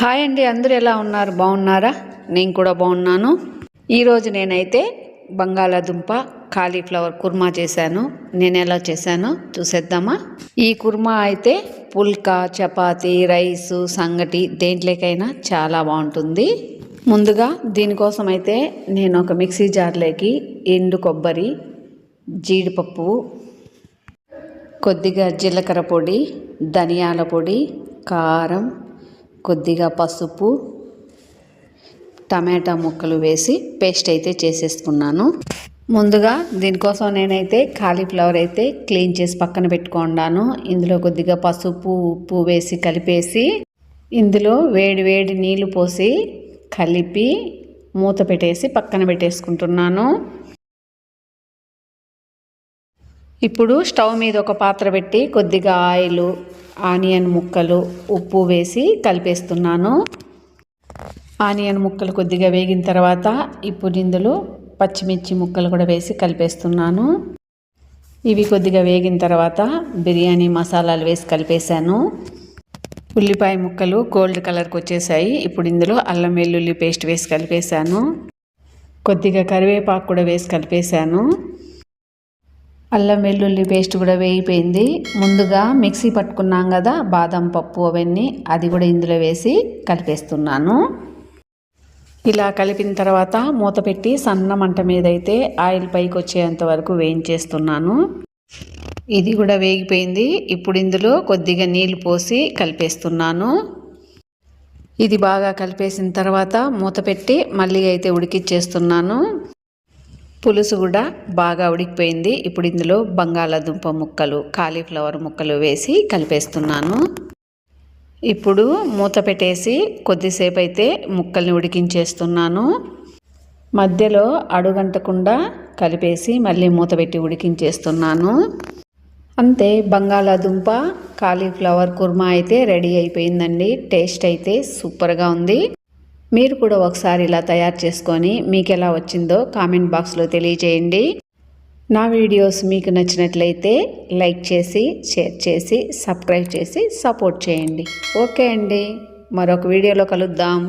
Hi అండి అందరూ ఎలా ఉన్నారు? బాగున్నారా? నేను కూడా బాగున్నాను. ఈరోజు నేనైతే బంగాళాదుంప కాలీఫ్లవర్ కుర్మా చేశాను. నేను ఎలా చేశానో చూసేద్దామా? ఈ కుర్మా అయితే పుల్కా చపాతి రైస్ సంగటి దేంట్లోకైనా చాలా బాగుంటుంది. ముందుగా దీనికోసం అయితే నేను ఒక మిక్సీ జార్లోకి ఎండు కొబ్బరి జీడిపప్పు కొద్దిగా జీలకర్ర పొడి ధనియాల పొడి కారం కొద్దిగా పసుపు టమాటా ముక్కలు వేసి పేస్ట్ అయితే చేసేసుకున్నాను. ముందుగా దీనికోసం నేనైతే కాలీఫ్లవర్ అయితే క్లీన్ చేసి పక్కన పెట్టుకున్నాను ఇందులో కొద్దిగా పసుపు ఉప్పు వేసి కలిపేసి ఇందులో వేడి వేడి నీళ్ళు పోసి కలిపి మూత పెట్టేసి పక్కన పెట్టేసుకుంటున్నాను. ఇప్పుడు స్టవ్ మీద ఒక పాత్ర పెట్టి కొద్దిగా ఆయిల్ ఆనియన్ ముక్కలు ఉప్పు వేసి కలిపేస్తున్నాను. ఆనియన్ ముక్కలు కొద్దిగా వేగిన తర్వాత ఇప్పుడు ఇందులో పచ్చిమిర్చి ముక్కలు కూడా వేసి కలిపేస్తున్నాను. ఇవి కొద్దిగా వేగిన తర్వాత బిర్యానీ మసాలాలు వేసి కలిపేశాను. ఉల్లిపాయ ముక్కలు గోల్డ్ కలర్కి వచ్చేసాయి. ఇప్పుడు ఇందులో అల్లం వెల్లుల్లి పేస్ట్ వేసి కలిపేశాను. కొద్దిగా కరివేపాకు కూడా వేసి కలిపేశాను. అల్లం వెల్లుల్లి పేస్ట్ కూడా వేయిపోయింది ముందుగా మిక్సీ పట్టుకున్నాం కదా బాదం పప్పు అవన్నీ అది కూడా ఇందులో వేసి కలిపేస్తున్నాను. ఇలా కలిపిన తర్వాత మూత పెట్టి సన్న మంట మీద అయితే ఆయిల్ పైకి వచ్చేంత వరకు వేయించేస్తున్నాను. ఇది కూడా వేగిపోయింది. ఇప్పుడు ఇందులో కొద్దిగా నీళ్ళు పోసి కలిపేస్తున్నాను. ఇది బాగా కలిపేసిన తర్వాత మూత పెట్టి మళ్ళీ అయితే ఉడికిచ్చేస్తున్నాను. పులుసు కూడా బాగా ఉడికిపోయింది. ఇప్పుడు ఇందులో బంగాళాదుంప ముక్కలు కాలీఫ్లవర్ ముక్కలు వేసి కలిపేస్తున్నాను. ఇప్పుడు మూత పెట్టేసి కొద్దిసేపు అయితే ముక్కల్ని ఉడికించేస్తున్నాను. మధ్యలో అడుగంటకుండా కలిపేసి మళ్ళీ మూత పెట్టి ఉడికించేస్తున్నాను. అంతే బంగాళాదుంప కాలీఫ్లవర్ కుర్మా అయితే రెడీ అయిపోయిందండి. టేస్ట్ అయితే సూపర్గా ఉంది. మీరు కూడా ఒకసారి ఇలా తయారు చేసుకొని మీకు ఎలా వచ్చిందో కామెంట్ బాక్స్లో తెలియజేయండి. నా వీడియోస్ మీకు నచ్చినట్లయితే లైక్ చేసి షేర్ చేసి సబ్స్క్రైబ్ చేసి సపోర్ట్ చేయండి. ఓకే అండి. మరొక వీడియోలో కలుద్దాం.